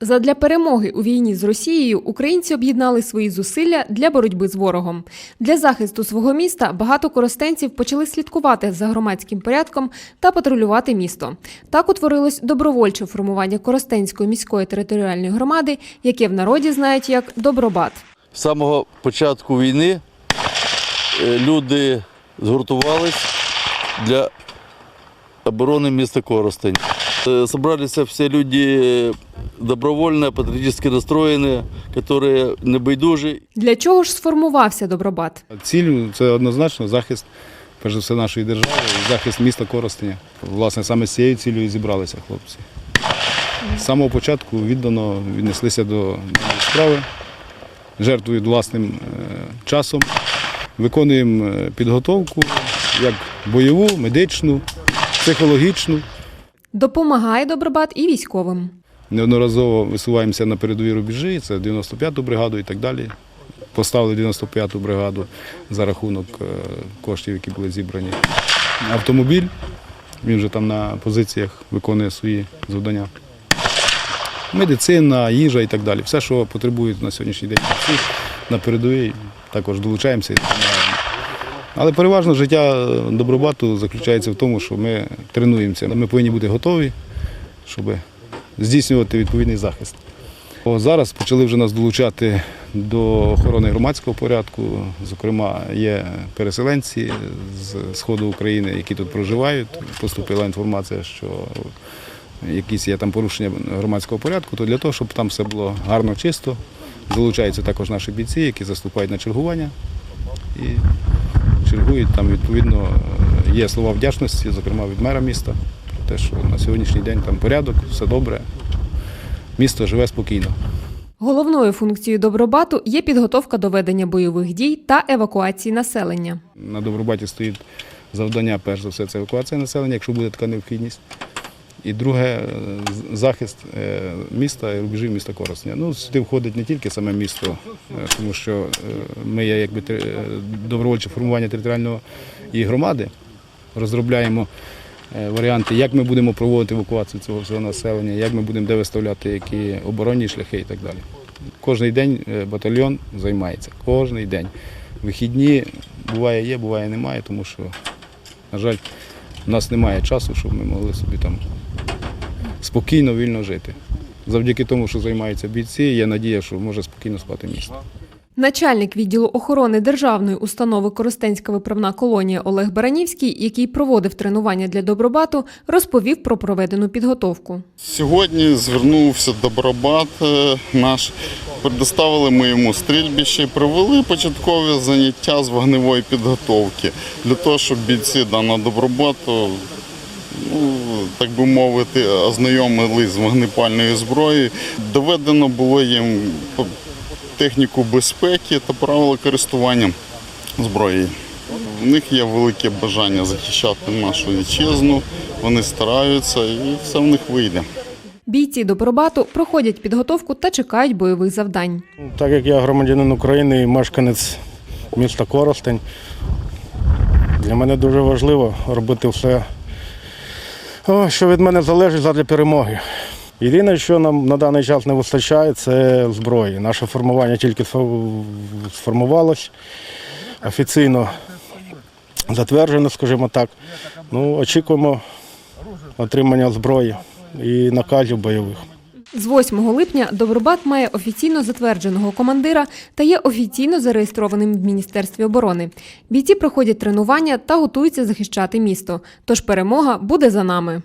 Задля перемоги у війні з Росією українці об'єднали свої зусилля для боротьби з ворогом. Для захисту свого міста багато коростенців почали слідкувати за громадським порядком та патрулювати місто. Так утворилось добровольче формування Коростенської міської територіальної громади, яке в народі знають як Добробат. З самого початку війни е, люди згуртувались для оборони міста Коростень. Э, Собрались все люди добровольно, патриотически настроенные, которые небайдужі. Для чого ж сформувався Добробат? Ціль це однозначно захист, перш за все, нашої держави, захист міста Коростеня. Власне, саме з цією цілею і зібралися хлопці. З самого початку віддано віднеслися до справи, жертвують власним е, часом, виконуємо е, підготовку як бойову, медичну, психологічну. Допомагає Добробат і військовим. Неодноразово висуваємося на передові рубежі, це 95-ту бригаду і так далі. Поставили 95-ту бригаду за рахунок е, коштів, які були зібрані. Автомобіль, він вже там на позиціях виконує свої завдання. Медицина, їжа і так далі. Все, що потребують на сьогоднішній день на передовій, також долучаємося. Але переважно життя добробату заключається в тому, що ми тренуємося. Ми повинні бути готові, щоб здійснювати відповідний захист. Зараз почали вже нас долучати до охорони громадського порядку. Зокрема, є переселенці з сходу України, які тут проживають. Поступила інформація, що якісь є там порушення громадського порядку, то для того, щоб там все було гарно, чисто, залучаються також наші бійці, які заступають на чергування і чергують там відповідно є слова вдячності, зокрема від мера міста, те, що на сьогоднішній день там порядок, все добре, місто живе спокійно. Головною функцією Добробату є підготовка до ведення бойових дій та евакуації населення. На Добробаті стоїть завдання, перш за все, це евакуація населення, якщо буде така необхідність. І друге захист е, міста і рубежів міста Коростеня. Ну, сюди входить не тільки саме місто, е, тому що е, ми є якби добровольче формування територіальної і громади. Розробляємо варіанти, як ми будемо проводити евакуацію цього всього населення, як ми будемо де виставляти які оборонні шляхи і так далі. Кожний день е, батальйон займається. Кожний день. Вихідні буває є, буває немає, тому що, на жаль, у нас немає часу, щоб ми могли собі там спокійно, вільно жити. Завдяки тому, що займаються бійці, є надія, що може спокійно спати місто. Начальник відділу охорони державної установи Коростенська виправна колонія Олег Баранівський, який проводив тренування для Добробату, розповів про проведену підготовку. Сьогодні звернувся Добробат е, наш. Предоставили ми йому стрільбище провели початкові заняття з вогневої підготовки для того, щоб бійці даного добробату, ну, так би мовити, ознайомились з вогнепальною зброєю. Доведено було їм техніку безпеки та правила користування зброєю. У них є велике бажання захищати нашу вітчизну, вони стараються і все в них вийде. Бійці Добробату проходять підготовку та чекають бойових завдань. Так як я громадянин України і мешканець міста Коростень, для мене дуже важливо робити все, що від мене залежить задля перемоги. Єдине, що нам на даний час не вистачає, це зброї. Наше формування тільки сформувалось офіційно затверджено, скажімо так. Ну, очікуємо отримання зброї і наказів бойових. З 8 липня Добробат має офіційно затвердженого командира та є офіційно зареєстрованим в Міністерстві оборони. Бійці проходять тренування та готуються захищати місто. Тож перемога буде за нами.